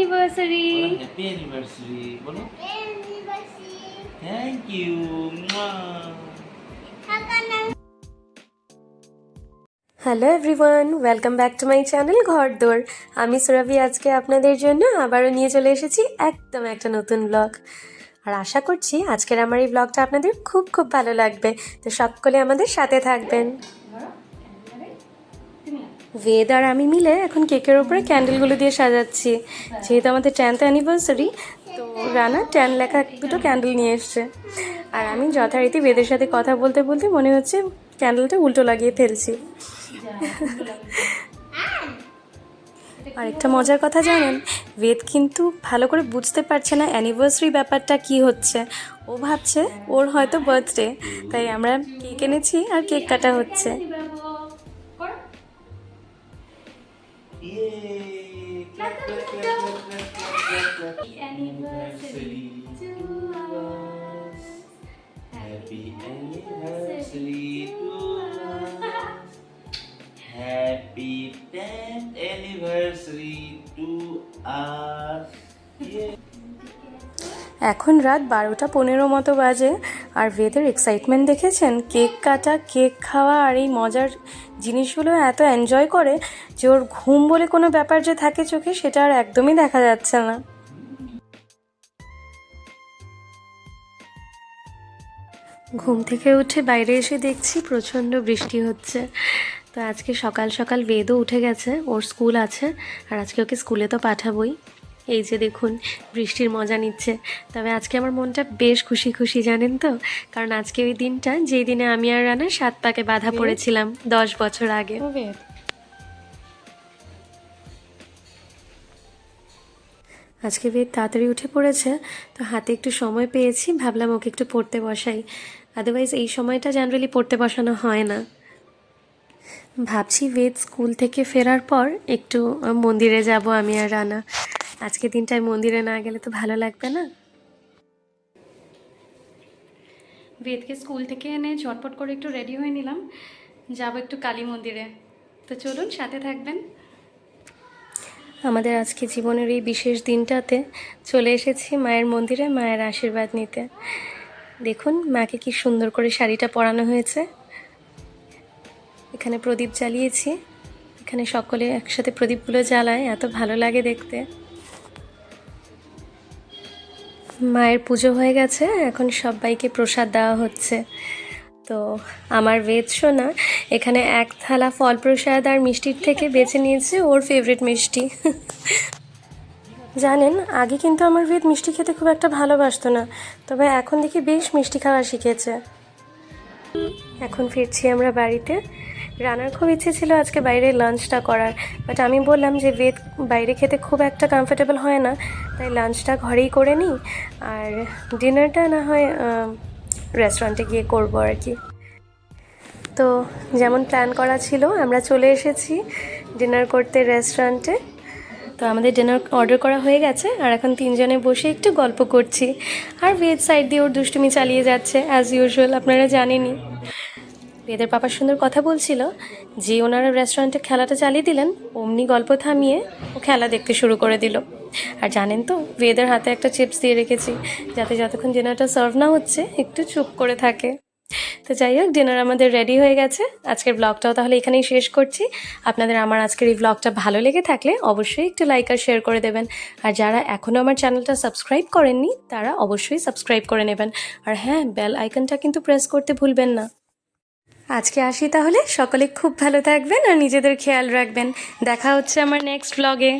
Anniversary happy anniversary বলো। Thank you hello everyone welcome back to my channel ঘরদোর আমি সুরভি আজকে আপনাদের জন্য আবারও নিয়ে চলে এসেছি একদম একটা নতুন ব্লগ আর আশা করছি আজকের আমার এই ব্লগটা আপনাদের খুব খুব ভালো লাগবে। তো সকলে আমাদের সাথে থাকবেন। বেদ আর আমি মিলে এখন কেকের উপরে ক্যান্ডেলগুলো দিয়ে সাজাচ্ছি। যেহেতু আমাদের টেন্থ অ্যানিভার্সারি তো রানা টেন লেখা দুটো ক্যান্ডেল নিয়ে এসছে। আর আমি যথারীতি বেদের সাথে কথা বলতে বলতে মনে হচ্ছে ক্যান্ডেলটা উল্টো লাগিয়ে ফেলছি। আরেকটা মজার কথা জানেন বেদ কিন্তু ভালো করে বুঝতে পারছে না অ্যানিভার্সারি ব্যাপারটা কি হচ্ছে। ও ভাবছে ওর হয়তো বার্থডে তাই আমরা কেক এনেছি আর কেক কাটা হচ্ছে। Yay! Clap, clap, clap, clap, clap, clap, clap, clap. Anniversary to us. Happy anniversary to us. Happy 10th anniversary to us. এখন রাত বারোটা পনেরো মতো বাজে। আর ভেদের এক্সাইটমেন্ট দেখেছেন? কেক কাটা, কেক খাওয়া আর এই মজার জিনিসগুলো এত এনজয় করে যে ওর ঘুম বলে কোনো ব্যাপার যে থাকে চোখে, সেটা আর একদমই দেখা যাচ্ছে না। ঘুম থেকে উঠে বাইরে এসে দেখছি প্রচণ্ড বৃষ্টি হচ্ছে। তো আজকে সকাল সকাল বেদও উঠে গেছে, ওর স্কুল আছে, আর আজকে ওকে স্কুলে তো পাঠাবই। এই যে দেখুন বৃষ্টির মজা নিচ্ছে। তবে আজকে আমার মনটা বেশ খুশি খুশি জানেন তো? কারণ আজকে ওই দিনটা যেই দিনে আমি আর রানা সাত পাকে বাধা পড়েছিলাম দশ বছর আগে। আজকে বেদ তাড়াতাড়ি উঠে পড়েছে তো হাতে একটু সময় পেয়েছি ভাবলাম ওকে একটু পড়তে বসাই। আদারওয়াইজ এই সময়টা জেনারেলি পড়তে বসানো হয় না। ভাবছি বেদ স্কুল থেকে ফেরার পর একটু মন্দিরে যাব আমি আর রানা। আজকে দিনটায় মন্দিরে না গেলে তো ভালো লাগবে না। বেদকে স্কুল থেকে এনে ঝটপট করে একটু রেডি হয়ে নিলাম। যাব একটু কালী মন্দিরে। তো চলুন সাথে থাকবেন। আমাদের আজকে জীবনের এই বিশেষ দিনটাতে চলে এসেছি মায়ের মন্দিরে মায়ের আশীর্বাদ নিতে। দেখুন মাকে কি সুন্দর করে শাড়িটা পরানো হয়েছে। এখানে প্রদীপ জ্বালিয়েছি। এখানে সকলে একসাথে প্রদীপগুলো জ্বালায় এত ভালো লাগে দেখতে। মায়ের পুজো হয়ে গেছে, এখন সবাইকে প্রসাদ দেওয়া হচ্ছে। তো আমার বেদ সোনা, এখানে এক থালা ফল প্রসাদ আর মিষ্টির থেকে বেছে নিয়েছে ওর ফেভারিট মিষ্টি। জানেন, আগে কিন্তু আমার বেদ মিষ্টি খেতে খুব একটা ভালোবাসতো না, তবে এখন দেখি বেশ মিষ্টি খাওয়া শিখেছে। এখন ফিরছি আমরা বাড়িতে। রানার খুব ইচ্ছে ছিল আজকে বাইরে লাঞ্চটা করার বাট আমি বললাম যে বেদ বাইরে খেতে খুব একটা কমফোর্টেবল হয় না, তাই লাঞ্চটা ঘরেই করে নিই। আর ডিনারটা না হয় রেস্টুরেন্টে গিয়ে করব আর কি। তো যেমন প্ল্যান করা ছিল, আমরা চলে এসেছি ডিনার করতে রেস্টুরেন্টে তো আমাদের ডিনার অর্ডার করা হয়ে গেছে, আর এখন তিনজনে বসে একটু গল্প করছি। আর ভেজ সাইড দিয়ে ওর দুষ্টুমি চালিয়ে যাচ্ছে অ্যাজ ইউজুয়াল আপনারা জানেনই। বেদের পাপা সুন্দর কথা বলছিল, যে ওনারা রেস্টুরেন্টে খেলাটা চালিয়ে দিলেন, অমনি গল্প থামিয়ে ও খেলা দেখতে শুরু করে দিল। আর জানেন তো বেদের হাতে একটা চিপস দিয়ে রেখেছি, যাতে যতক্ষণ ডিনারটা সার্ভ না হচ্ছে, একটু চুপ করে থাকে। তো যাই হোক ডিনার আমাদের রেডি হয়ে গেছে। আজকের ব্লগটাও তাহলে এখানেই শেষ করছি। আপনাদের আমার আজকের এই ব্লগটা ভালো লেগে থাকলে অবশ্যই একটু লাইক আর শেয়ার করে দেবেন। আর যারা এখনও আমার চ্যানেলটা সাবস্ক্রাইব করেননি, তারা অবশ্যই সাবস্ক্রাইব করে নেবেন। আর হ্যাঁ বেল আইকনটা কিন্তু প্রেস করতে ভুলবেন না। আজকে আসি তাহলে। সকলে খুব ভালো থাকবেন আর নিজেদের খেয়াল রাখবেন। দেখা হচ্ছে আমার নেক্সট ব্লগে